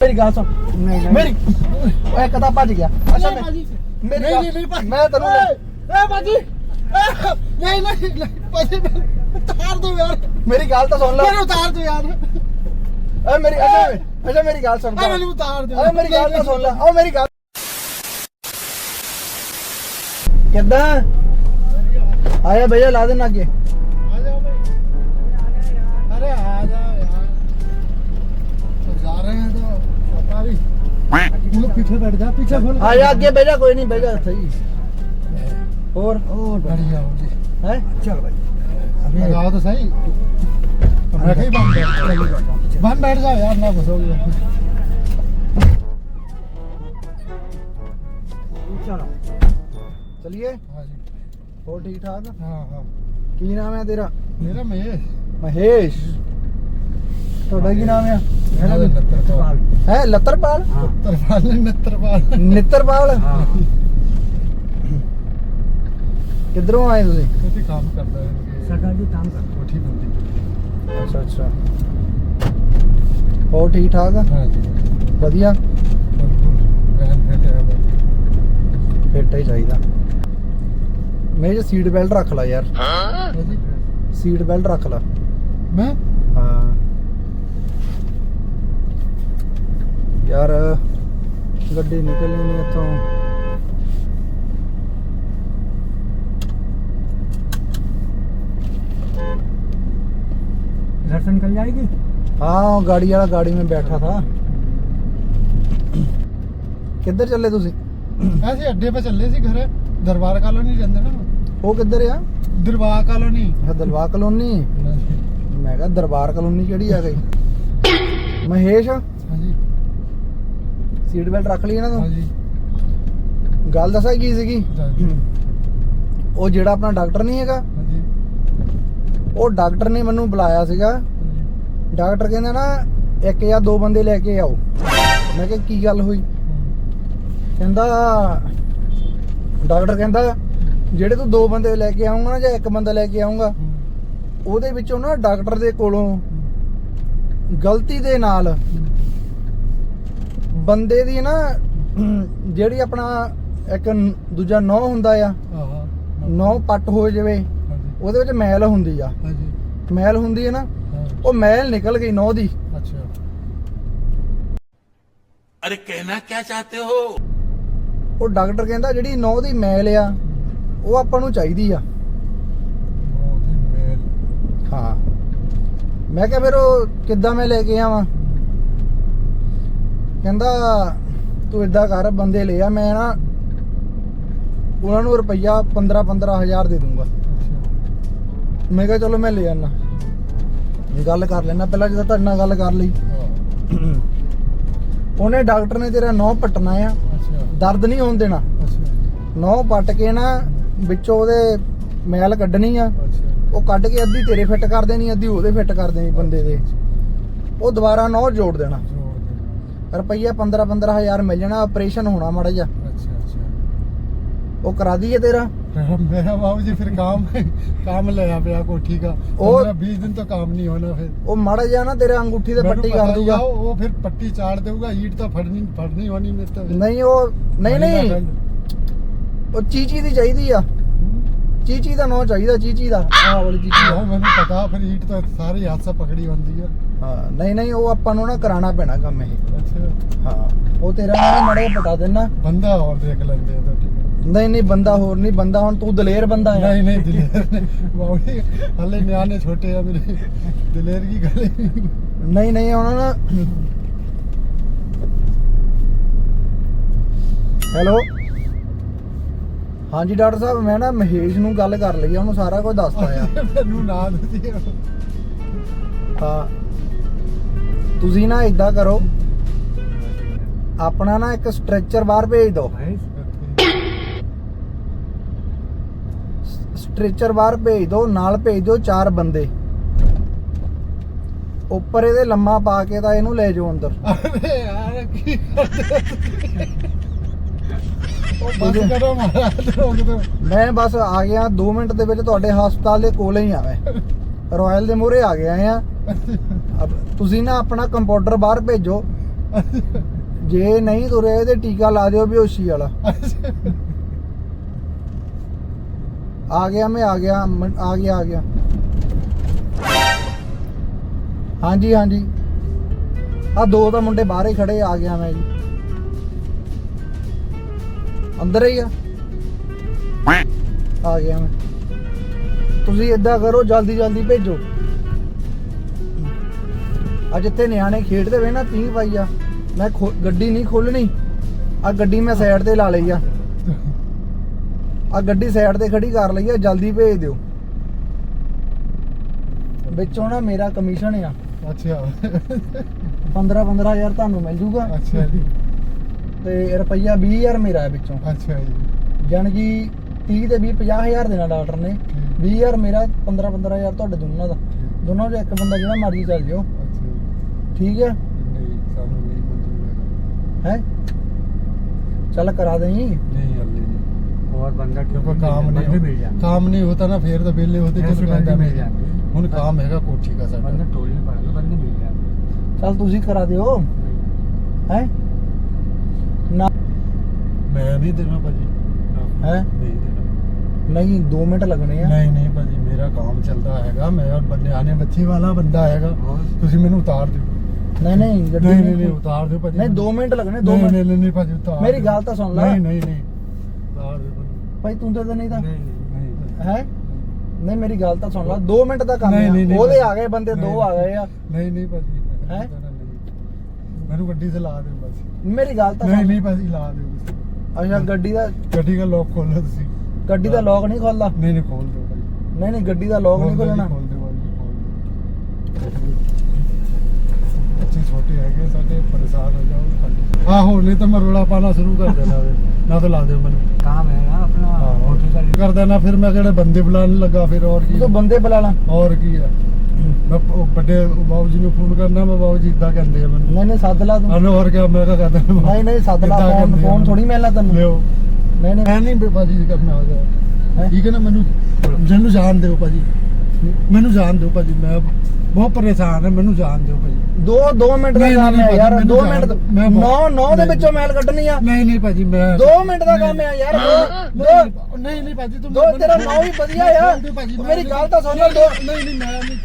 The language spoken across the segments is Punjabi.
ਮੇਰੀ ਗੱਲ ਸੁਣ ਨਹੀਂ ਨਹੀਂ ਮੇਰੀ ਓਏ ਕਦਾ ਭੱਜ ਗਿਆ ਅੱਛਾ ਮੈਂ ਭਾਜੀ ਮੇਰੀ ਨਹੀਂ ਗੱਲ- ਨਹੀਂ ਮੇਰੀ ਭਾਜੀ ਮੈਂ ਤੈਨੂੰ ਲੈ- ਏ ਭਾਜੀ ਏ, ਨਹੀਂ ਨਹੀਂ ਨਹੀਂ, ਭਾਜੀ ਮੈਨੂੰ ਉਤਾਰ ਦੋ ਯਾਰ ਮੇਰੀ ਗੱਲ ਤਾਂ ਸੁਣ ਲੈ ਮੈਨੂੰ ਉਤਾਰ ਦੋ ਯਾਰ ਓਏ ਮੇਰੀ ਅੱਛਾ ਅੱਛਾ ਮੇਰੀ ਗੱਲ ਸੁਣ ਆ ਮੈਨੂੰ ਉਤਾਰ ਦਿਓ ਓਏ ਮੇਰੀ ਗੱਲ ਤਾਂ ਸੁਣ तू लोग पीछे बैठ जा पीछे खोल ਆ ਜਾ ਅੱਗੇ ਬਹਿ ਜਾ ਕੋਈ ਨਹੀਂ ਬਹਿ ਜਾ ਸਹੀ ਹੋਰ और बढ़िया हो जी ਹੈ चल भाई अभी लगाओ तो सही बैठे ही बंद बैठ बंद बैठ जाओ यार ना घुसोगे ਚਲੋ ਚਲਿਏ हाँ जी ਹੋਰ ਠੀਕ ਠਾਕ हाँ हाँ ਕੀ ਨਾਮ ਹੈ ਤੇਰਾ मेरा महेश ਮਹੇਸ਼ ਤੁਹਾਡਾ ਕੀ ਨਾਮ ਹੈ ਨਾ ਵੀ? ਨਤਰਪਾਲ ਨਿੱਤਰਪਾਲ। ਹਾਂ। ਆਏ ਤੁਸੀਂ? ਕਿਉਂਕਿ ਕੰਮ ਕਰਦਾ ਹੈ। ਸਰਕਾਰ ਜੀ ਕੰਮ ਕਰ ਕੋਠੀ ਬੰਦੀ ਅੱਛਾ ਅੱਛਾ। ਹੋਰ ਠੀਕ ਠਾਕ ਹਾਂ ਜੀ। ਵਧੀਆ? ਫਿਰ ਬਹਿਨ ਬੇਟੇ ਆ ਬਾਈ। ਸੀਟ ਬੈਲਟ ਰੱਖ ਲਾ ਯਾਰ। ਹਾਂਜੀ। ਸੀਟ ਬੈਲਟ ਰੱਖ ਲਾ। ਮੈਂ ਯਾਰ ਗੱਡੀ ਨਿਕਲਣੀ ਨਹੀਂ ਇੱਥੋਂ घर से निकल जाएगी हाँ गाड़ी वाला गाड़ी में बैठा था ਕਿੱਧਰ ਚੱਲੇ ਤੁਸੀਂ ऐसे अड्डे पे चल रहे थे घर दरबार कॉलोनी रहंदे ना ਉਹ ਕਿੱਧਰ ਆ दरबार कॉलोनी ਇਹ ਦਲਵਾ ਕਲੋਨੀ ਮੈਂ ਕਿਹਾ ਦਰਬਾਰ ਕਲੋਨੀ ਕਿਹੜੀ ਆ ਗਈ ਮਹੇਸ਼ हाँ जी ਸੀਟ ਬੈਲਟ ਰੱਖ ਲਈ ਇਹਨਾਂ ਤੋਂ? ਹਾਂਜੀ। ਗੱਲ ਦੱਸਾਂ ਕੀ ਸੀਗੀ? ਉਹ ਜਿਹੜਾ ਆਪਣਾ ਡਾਕਟਰ ਨਹੀਂ ਹੈਗਾ ਹਾਂਜੀ। ਉਹ ਡਾਕਟਰ ਨੇ ਮੈਨੂੰ ਬੁਲਾਇਆ ਸੀਗਾ। ਡਾਕਟਰ ਕਹਿੰਦਾ ਨਾ ਇੱਕ ਜਾਂ ਦੋ ਬੰਦੇ ਲੈ ਕੇ ਆਓ। ਮੈਂ ਕਿਹਾ ਕੀ ਗੱਲ ਹੋਈ? ਕਹਿੰਦਾ ਡਾਕਟਰ ਕਹਿੰਦਾ ਜਿਹੜੇ ਤੂੰ ਦੋ ਬੰਦੇ ਲੈ ਕੇ ਆਉਂਗਾ ਨਾ ਜਾਂ ਇੱਕ ਬੰਦਾ ਲੈ ਕੇ ਆਉਂਗਾ ਉਹਦੇ ਵਿੱਚੋਂ ਨਾ ਡਾਕਟਰ ਦੇ ਕੋਲੋਂ ਗਲਤੀ ਦੇ ਨਾਲ ਬੰਦੇ ਦੀ ਨਾ ਜਿਹੜੀ ਆਪਣਾ ਇੱਕ ਦੂਜਾ ਨੌ ਹੁੰਦਾ ਆ ਆਹਾ ਨੌ ਪੱਟ ਹੋ ਜਾਵੇ ਹਾਂਜੀ। ਉਹਦੇ ਵਿੱਚ ਮੈਲ ਹੁੰਦੀ ਆ। ਹਾਂਜੀ। ਮੈਲ ਹੁੰਦੀ ਹੈ ਨਾ ਉਹ ਮੈਲ ਨਿਕਲ ਗਈ ਨੌ ਦੀ। ਅੱਛਾ। ਅਰੇ ਕਹਿਣਾ ਕੀ ਚਾਹਤੇ ਹੋ? ਉਹ ਡਾਕਟਰ ਕਹਿੰਦਾ ਜਿਹੜੀ ਨੌ ਦੀ ਮੈਲ ਆ ਉਹ ਆਪਾਂ ਨੂੰ ਚਾਹੀਦੀ ਆ। ਮੈਂ ਕਿਹਾ ਫਿਰ ਉਹ ਕਿੱਦਾਂ ਮੈਂ ਲੈ ਕੇ ਆਵਾਂ? ਕਹਿੰਦਾ ਤੂੰ ਇਦਾਂ ਕਰ ਬੰਦੇ ਲੈ ਆ ਮੈਂ ਨਾ ਉਹਨਾਂ ਨੂੰ ਰੁਪਈਆ 15 15000 ਦੇ ਦੂੰਗਾ। ਮੈਂ ਕਿਹਾ ਚਲੋ ਮੈਂ ਲੈ ਜਾਣਾ ਗੱਲ ਕਰ ਲੈਣਾ ਪਹਿਲਾਂ ਜਦੋਂ ਤੁਹਾਡੇ ਨਾਲ ਗੱਲ ਕਰ ਲਈ। ਉਹਨੇ ਡਾਕਟਰ ਨੇ ਤੇਰਾ ਨੌ ਪਟਣਾ ਆ। ਦਰਦ ਨਹੀਂ ਹੋਣ ਦੇਣਾ। ਨੌ ਪਟ ਕੇ ਨਾ ਵਿੱਚੋਂ ਉਹਦੇ ਮੈਲ ਕੱਢਣੀ ਆ। ਉਹ ਕੱਢ ਕੇ ਅੱਧੀ ਤੇਰੇ ਫਿੱਟ ਕਰ ਦੇਣੀ ਅੱਧੀ ਉਹਦੇ ਫਿੱਟ ਕਰ ਦੇਣੀ ਬੰਦੇ ਦੇ। ਉਹ ਦੁਬਾਰਾ ਨੌ ਜੋੜ ਦੇਣਾ। ਰੁਪਈਆ 15 15000 ਮਿਲ ਜਾਣਾ ਆਪਰੇਸ਼ਨ ਹੋਣਾ ਮਾੜਾ ਜਿਹਾ अच्छा अच्छा ਉਹ ਕਰਾ ਦਈਏ ਤੇਰਾ मेरा बाबू जी फिर काम है काम ले यहाँ पे कोठी का और- और बीस दिन तो काम नहीं होना फिर ਉਹ ਮਾੜਾ ਜਿਹਾ ਨਾ ਤੇਰੇ ਅੰਗੂਠੀ ਤੇ ਮੈਨੂੰ ਪੱਟੀ ਪਤਾ ਕਰ ਹੀ ਦੂਗਾ ਆ, ਉਹ ਫਿਰ ਪੱਟੀ ਚਾੜ ਦੇਊਗਾ ਈਟ ਤਾਂ ਫੜਨੀ ਫੜਨੀ ਹੋਣੀ ਮੇਰੇ ਤੋਂ ਨਹੀਂ ਉਹ ਨਹੀਂ ਨਹੀਂ ਉਹ ਚੀਚੀ ਦੀ ਚਾਹੀਦੀ ਆ ਚੀਚੀ ਦਾ ਨਾਂ ਚਾਹੀਦਾ ਚੀਚੀ ਦਾ ਆਹ ਵਾਲੀ ਚੀਚੀ ਆਹੋ ਦਾ ਮੈਨੂੰ ਪਤਾ ਫਿਰ ਈਟ ਤਾਂ ਸਾਰੀ ਹੱਥ ਸੇ ਪਕੜੀ ਹੁੰਦੀ ਹੈ ਹਾਂ ਨਹੀਂ ਨਹੀਂ ਉਹ ਆਪਾਂ ਨੂੰ ਨਾ ਕਰਾਣਾ ਪੈਣਾ ਕੰਮ ਇਹ। ਅੱਛਾ। ਹਾਂ ਉਹ ਤੇਰਾ ਨਾ ਮਾੜਾ ਪਟਾ ਦੇਣਾ ਬੰਦਾ ਹੋਰ ਦੇਖ ਲੈਂਦੇ ਆ ਤਾਂ ਠੀਕ ਹੈ ਨਹੀਂ ਨਹੀਂ ਬੰਦਾ ਹੋਰ ਨਹੀਂ ਬੰਦਾ ਹੁਣ ਤੂੰ ਦਲੇਰ ਬੰਦਾ ਆ। ਨਹੀਂ ਨਹੀਂ ਦਲੇਰ ਨੇ ਜੀ ਹਲੇ ਨਿਆਣੇ ਛੋਟੇ ਆ ਮੇਰੇ। ਦਲੇਰ ਕੀ ਗੱਲ ਹੀ? ਨਹੀਂ ਨਹੀਂ ਉਹਨਾਂ ਨਾ ਹੈਲੋ? ਹਾਂਜੀ ਡਾਕਟਰ ਸਾਹਿਬ ਮੈਂ ਨਾ ਮਹੇਸ਼ ਨੂੰ ਗੱਲ ਕਰ ਲਈ ਆ ਉਹਨੂੰ ਸਾਰਾ ਕੁਝ ਦੱਸਤਾ ਆ। ਮੈਨੂੰ ਨਾ ਦਿੱਤੀ ਹਾਂ। ਤੁਸੀਂ ਨਾ ਇਦਾਂ ਕਰੋ। ਆਪਣਾ ਨਾ ਇੱਕ ਸਟ੍ਰੈਚਰ ਬਾਹਰ ਭੇਜ ਦਿਓ। ਸਟ੍ਰੈਚਰ ਬਾਹਰ ਭੇਜ ਦਿਓ ਨਾਲ ਭੇਜ ਦਿਓ ਚਾਰ ਬੰਦੇ। ਉੱਪਰ ਇਹਦੇ ਲੰਮਾ ਪਾ ਕੇ ਤਾਂ ਇਹਨੂੰ ਲੈ ਜਾਓ ਅੰਦਰ। ਅਰੇ ਯਾਰ ਕੀ ਕਰਦੇ? ਉਹ ਬਸ ਕਰੋ ਮਹਾਰਾਜ ਰੋਕ ਦੋ ਮੈਂ ਬਸ ਆ ਗਿਆ 2 ਮਿੰਟ ਦੇ ਵਿੱਚ ਤੁਹਾਡੇ ਹਸਪਤਾਲ ਦੇ ਕੋਲੇ ਹੀ ਆ ਮੈਂ। ਰਾਇਲ ਦੇ ਮੂਹਰੇ ਆ ਗਿਆ ਆ। ਅਬ ਤੁਸੀਂ ਨਾ ਆਪਣਾ ਕੰਪਿਊਟਰ ਬਾਹਰ ਭੇਜੋ। ਜੇ ਨਹੀਂ ਤੁਰੇ ਤੇ ਟੀਕਾ ਲਾ ਦਿਓ ਬੇਹੋਸ਼ੀ ਵਾਲਾ। ਆ ਗਿਆ ਮੈਂ ਆ ਗਿਆ ਮ- ਆ ਗਿਆ ਆ ਗਿਆ। ਹਾਂਜੀ ਹਾਂਜੀ। ਆ ਦੋ ਤਾਂ ਮੁੰਡੇ ਬਾਹਰ ਹੀ ਖੜੇ ਆ ਗਿਆ ਮੈਂ ਜੀ। ਅੰਦਰ ਹੀ ਆ। ਆ ਗਿਆ ਮੈਂ। ਤੁਸੀਂ ਇਦਾਂ ਕਰੋ ਜਲਦੀ ਜਲਦੀ ਭੇਜੋ। ਅੱਜ ਇੱਥੇ ਨਿਆਣੇ ਖੇਡਦੇ ਵੇ ਨਾ ਪੀਂਘ ਪਾਈ ਆ। ਮੈਂ ਗੱਡੀ ਨਹੀਂ ਖੋਲਣੀ। ਆ ਗੱਡੀ ਮੈਂ ਸਾਈਡ ਤੇ ਲਾ ਲਈ ਆ। ਆ ਗੱਡੀ ਸਾਈਡ ਤੇ ਖੜੀ ਕਰ ਲਈ ਆ ਜਲਦੀ ਭੇਜ ਦਿਓ। ਵਿੱਚੋਂ ਨਾ ਮੇਰਾ ਕਮਿਸ਼ਨ ਆ। ਅੱਛਾ। 15 15000 ਤੁਹਾਨੂੰ ਮਿਲ ਜੂਗਾ। ਅੱਛਾ ਜੀ। ਤੇ ਰੁਪਈਆ 20000 ਮੇਰਾ ਹੈ ਵਿੱਚੋਂ। ਅੱਛਾ ਜੀ। ਜਾਣੀ ਕਿ 30 ਤੇ 20 50000 ਦੇਣਾ ਡਾਕਟਰ ਨੇ। 20000 ਮੇਰਾ 15 15000 ਤੁਹਾਡੇ ਦੋਨਾਂ ਦਾ। ਦੋਨੋਂ ਚੋਂ ਇੱਕ ਬੰਦਾ ਜਿਹੜਾ ਮਰਜ਼ੀ ਚੱਲ ਜਿਓ। ਠੀਕ ਹੈ ਨਹੀਂ ਸਾਨੂੰ ਨਹੀਂ ਮਨਜ਼ੂਰ ਹੈਗਾ ਹੈ ਚੱਲ ਕਰਾ ਦੇਈ ਨਹੀਂ ਹੱਲੇ ਨਹੀਂ और बंदा ਕਿਉਂਕਿ ਕੰਮ बंदे ਨਹੀਂ मिल जाएंगे ਕੰਮ ਨਹੀਂ ਹੁੰਦਾ ਨਾ ਫੇਰ ਤਾਂ ਵਿਹਲੇ ਹੋਤੇ ऐसे ਚਲ बंदे ਪੈਂਦਾ मिल जाएंगे ਹੁਣ ਕੰਮ ਹੈਗਾ ਕੋਠੀ ਦਾ ਸਾਡਾ बंदे टोलने पड़ेंगे बंदे मिल जाएंगे ਚੱਲ ਤੁਸੀਂ ਕਰਾ ਦਿਓ ਹੈ ਨਾ ਮੈਂ ਨਹੀਂ ਦੇਣਾ ਭਾਜੀ ਨਾ, ਹੈਂ? ਨਹੀਂ ਦੇਣਾ ਨਹੀਂ 2 ਮਿੰਟ ਲੱਗਣੇ ਆ ਨਹੀਂ ਨਹੀਂ ਭਾਜੀ ਮੇਰਾ ਕੰਮ ਚੱਲਦਾ ਹੈਗਾ ਮੈਂ ਔਰ ਨਿਆਣੇ ਬੱਚੇ ਵਾਲਾ ਬੰਦਾ ਹੈਗਾ और ਤੁਸੀਂ ਮੈਨੂੰ ਉਤਾਰ ਦਿਓ ਨਹੀਂ ਨਹੀਂ ਗੱਡੀ ਨਹੀਂ ਨਹੀਂ ਨਹੀਂ ਉਤਾਰ ਦਿਓ ਭਾਜੀ। ਨਹੀਂ 2 ਮਿੰਟ ਲੱਗਣੇ 2 ਮਿੰਟ। ਨਹੀਂ ਨਹੀਂ ਨਹੀਂ ਭਾਜੀ ਉਤਾਰ ਮੇਰੀ ਗੱਲ ਤਾਂ ਸੁਣ ਲੈ। ਨਹੀਂ ਨਹੀਂ ਨਹੀਂ। ਉਤਾਰ ਦਿਓ ਭਾਈ ਤੂੰ ਤਾਂ ਨਹੀਂ ਤਾਂ। ਨਹੀਂ ਨਹੀਂ ਹੈ? ਨਹੀਂ ਮੇਰੀ ਗੱਲ ਤਾਂ ਸੁਣ ਲੈ। 2 ਮਿੰਟ ਦਾ ਕੰਮ ਹੈ ਉਹਦੇ ਆ ਗਏ ਬੰਦੇ ਦੋ ਆ ਗਏ ਆ। ਨਹੀਂ ਨਹੀਂ ਭਾਜੀ ਹੈ? ਮੈਨੂੰ ਗੱਡੀ ਤੇ ਲਾ ਦਿਓ ਬਸ। ਮੇਰੀ ਗੱਲ ਤਾਂ ਨਹੀਂ ਨਹੀਂ ਭਾਜੀ ਲਾ ਦਿਓ ਅੱਛਾ ਗੱਡੀ ਦਾ ਗੱਡੀ ਦਾ ਲੋਕ ਖੋਲੋ ਤੁਸੀਂ। ਗੱਡੀ ਦਾ ਲੋਕ ਨਹੀਂ ਖੋਲਦਾ ਨਹੀਂ ਨਹੀਂ ਖੋਲ ਦਿਓ ਭਾਈ ਨਹੀਂ ਨਹੀਂ ਗੱਡੀ ਦਾ ਲੋਕ ਨਹੀਂ ਖੋਲਣਾ ਸਾਡੇ ਪਰੇਸ਼ਾਨ ਹੋ ਜਾਓ ਆਹੋ ਨਹੀਂ ਤਾਂ ਮੈਂ ਰੋਲਾ ਪਾਣਾ ਸ਼ੁਰੂ ਕਰ ਦੇਣਾ ਵੇ ਨਾ ਤਾਂ ਲਾ ਦਿਓ ਮੈਨੂੰ काम है ना अपना होटल का ਕਰ ਦੇਣਾ ਫਿਰ ਮੈਂ ਕਿਹੜੇ ਬੰਦੇ ਬੁਲਾਉਣ ਲੱਗਾ ਫਿਰ ਹੋਰ ਕੀ ਤੂੰ ਬੰਦੇ ਬੁਲਾ ਲਾ ਹੋਰ ਕੀ ਹੈ ਮੈਂ ਪ- ਵੱਡੇ ਬਾਬੂ ਜੀ ਨੂੰ ਫੋਨ ਕਰਨਾ ਮੈਂ ਬਾਬੂ ਜੀ ਇਦਾਂ ਕਹਿੰਦੇ ਆ ਮੈਨੂੰ ਨਹੀਂ ਨਹੀਂ ਸੱਦ ਲਾ ਤੂੰ ਹਲੋ ਹੋਰ ਕਿਆ ਮੈਂ ਕਿਹਾ ਕਰਦਾ ਨਹੀਂ ਨਹੀਂ ਸੱਦ ਲਾ ਏਦਾਂ ਫੋਨ ਕਹਿੰਦੇ ਆ ਫੋਨ ਮੈਨੂੰ। ਥੋੜੀ ਮਿਲਣਾ ਤੈਨੂੰ ਲਿਓ ਨਹੀਂ ਨਹੀਂ ਮੈਂ ਨਹੀਂ ਭਾਜੀ ਕਰਨਾ ਹੋ ਹੈਂ? ਜਾ ਠੀਕ ਹੈ ਨਾ ਮੈਨੂੰ ਮੈਨੂੰ ਜਾਣ ਦਿਓ ਭਾਜੀ ਮੈਨੂੰ ਜਾਣ ਦਿਓ ਭਾਜੀ ਮੈਂ ਬਹੁਤ ਪਰੇਸ਼ਾਨ ਹਾਂ ਮੈਨੂੰ ਜਾਣ ਦਿਓ ਭਾਜੀ। ਦੋ ਦੋ ਮਿੰਟ ਦਾ ਨਹੀਂ, ਕੰਮ ਨਹੀਂ, ਹੈ ਯਾਰ 2 ਮੈਨੂੰ ਮਿੰਟ ਜਾਣ- ਮੈਂ ਬਹੁਤ- ਨੌ ਨੌ ਦੇ ਨਹੀਂ, ਵਿੱਚੋਂ ਮੈਲ ਕੱਢਣੀ ਆ। ਨਹੀਂ ਨਹੀਂ ਭਾਜੀ ਮੈਂ 2 ਮਿੰਟ ਦਾ ਕੰਮ ਹੈ ਯਾਰ ਦੋ ਦੋ ਨਹੀਂ ਨਹੀਂ ਭਾਜੀ ਤੂੰ ਦੋ ਤੇਰਾ ਨੌ ਵੀ ਵਧੀਆ ਆ। ਮੇਰੀ ਗੱਲ ਤਾਂ ਸੁਣ ਲੈ ਦੋ। ਨਹੀਂ ਨਹੀਂ ਮੈਂ ਨਹੀਂ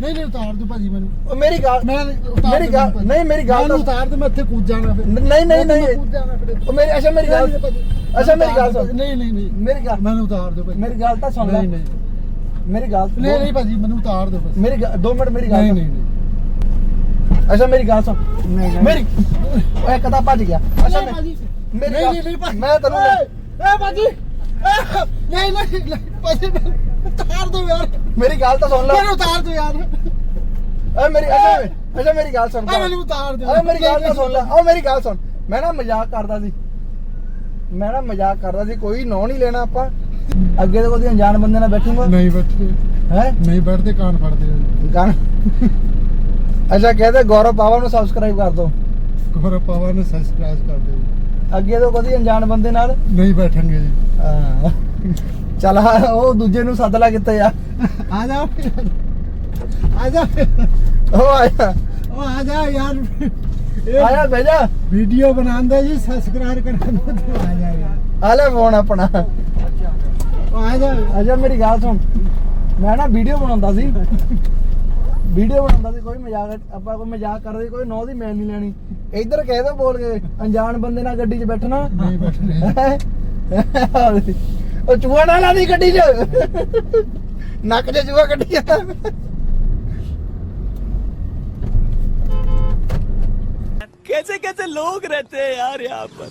ਨਹੀਂ ਨਹੀਂ ਉਤਾਰ ਦਿਓ ਭਾਜੀ ਮੈਨੂੰ। ਉਹ ਮੇਰੀ ਗੱਲ ਮੈਂ ਮੇਰੀ ਗੱਲ। ਨਹੀਂ ਮੇਰੀ ਗੱਲ ਤਾਂ ਉਤਾਰ ਦੇ ਮੈਂ ਇੱਥੇ ਕੂਦ ਜਾਣਾ ਫਿਰ। ਨਹੀਂ ਨਹੀਂ ਮੈਂ ਨਹੀਂ। ਕੂਦ ਜਾਣਾ ਫਿਰ ਉਹ ਮੇਰੀ ਅੱਛਾ ਮੇਰੀ ਗੱਲ। ਅੱਛਾ ਮੇਰੀ ਗੱਲ ਸੁਣ। ਨਹੀਂ ਨਹੀਂ ਨਹੀਂ। ਮੇਰੀ ਗੱਲ ਮੈਨੂੰ ਉਤਾਰ ਦਿਓ ਭਾਜੀ। ਮੇਰੀ ਗੱਲ ਤਾਂ ਸੁਣ ਲੈ। ਨਹੀਂ ਨਹੀਂ। ਮੇਰੀ ਗੱਲ ਨਹੀਂ ਨਹੀਂ ਭਾਜੀ ਮੈਨੂੰ ਉਤਾਰ ਦਿਓ ਬਸ। ਮੇਰੀ 2 ਮਿੰਟ ਮੇਰੀ ਗੱਲ ਨਹੀਂ। ਨਹੀਂ ਨਹੀਂ। ਅੱਛਾ ਮੇਰੀ ਗੱਲ ਸੁਣ। ਮੇਰੀ ਇੱਕ ਤਾਂ ਭੱਜ ਗਿਆ। ਅੱਛਾ ਮੇਰੀ ਨਹੀਂ ਨਹੀਂ ਭਾਜੀ। ਮੈਂ ਤੈਨੂੰ ਏ ਭਾਜੀ। ਨਹੀਂ ਨਹੀਂ ਭਾਜੀ ਉਤਾਰ ਦਿਓ ਯਾਰ। ਮੇਰੀ ਗੱਲ ਤਾਂ ਸੁਣ ਲੈ। ਮੈਨੂੰ ਉਤਾਰ ਦਿਓ ਯਾਰ। ਓਏ ਮੇਰੀ ਅੱਛਾ ਅੱਛਾ ਮੇਰੀ ਗੱਲ ਸੁਣ। ਮੈਨੂੰ ਉਤਾਰ ਦਿਓ। ਓਏ ਮੇਰੀ ਗੱਲ ਤਾਂ ਸੁਣ ਲੈ। ਓ ਮੇਰੀ ਗੱਲ ਸੁਣ। ਮੈਂ ਨਾ ਮਜ਼ਾਕ ਕਰਦਾ ਸੀ। ਮੈਂ ਨਾ ਮਜ਼ਾਕ ਕਰਦਾ ਸੀ। ਕੋਈ ਨਾਂ ਨਹੀਂ ਲੈਣਾ ਆਪਾਂ। ਅੱਗੇ ਤੋਂ ਕੋਈ ਅਣਜਾਣ ਬੰਦੇ ਨਾਲ ਬੈਠੂਗਾ? ਨਹੀਂ ਬੈਠਦੇ। ਹੈ? ਨਹੀਂ ਬੈਠਦੇ ਕਾਨ ਫੜਦੇ ਗਾਣ ਅੱਛਾ ਕਹਦੇ ਗੌਰਵ ਪਾਵਾ ਨੂੰ ਸਬਸਕ੍ਰਾਈਬ ਕਰ ਦੋ। ਕੋਰ ਪਾਵਾ ਨੂੰ ਸਬਸਕ੍ਰਾਈਬ ਕਰ ਦਿਓ ਅੱਗੇ ਤੋਂ ਕਦੀ ਅਣਜਾਣ ਬੰਦੇ ਨਾਲ? ਨਹੀਂ ਬੈਠਾਂਗੇ ਜੀ। ਹਾਂ। ਚੱਲ ਆ, ਉਹ ਦੂਜੇ ਨੂੰ ਸੱਦ ਲਾ ਕਿੱਥੇ ਆ ਆ ਜਾ ਆ ਜਾ ਉਹ ਆਇਆ। ਉਹ ਆ ਜਾ ਯਾਰ। ਆਇਆ ਭੇਜਾ ਵੀਡੀਓ ਬਣਾਉਂਦਾ ਜੀ ਸਬਸਕ੍ਰਾਈਬ ਕਰਾਂਦਾ ਤੂੰ। ਆ ਜਾ ਯਾਰ। ਆ ਲੈ ਫੋਨ ਆਪਣਾ। ਆ ਜਾ ਅੱਛਾ ਮੇਰੀ ਗੱਲ ਸੁਣ ਮੈਂ ਨਾ ਵੀਡੀਓ ਬਣਾਉਂਦਾ ਸੀ ਵੀਡੀਓ ਬਣਾਉਂਦਾ ਸੀ ਕੋਈ ਮਜ਼ਾਕ ਆਪਾਂ ਕੋਈ ਮਜ਼ਾਕ ਕਰਦੇ ਸੀ, ਕੋਈ ਨੌ ਦੀ ਮੈਂ ਨਹੀਂ ਲੈਣੀ ਇੱਧਰ ਕਹਿ ਦੋ ਬੋਲ ਕੇ ਅਣਜਾਣ ਬੰਦੇ ਨਾਲ ਗੱਡੀ 'ਚ ਬੈਠਣਾ ਨਹੀਂ ਬੈਠਣੇ ਉਹ ਚੂਹਾ ਨਾ ਲਾਦੀ ਗੱਡੀ 'ਚ ਨੱਕ 'ਚ ਚੂਹਾ ਕੱਢੀ ਜਾਂਦਾ कैसे कैसे लोग रहते हैं यार यहाँ पर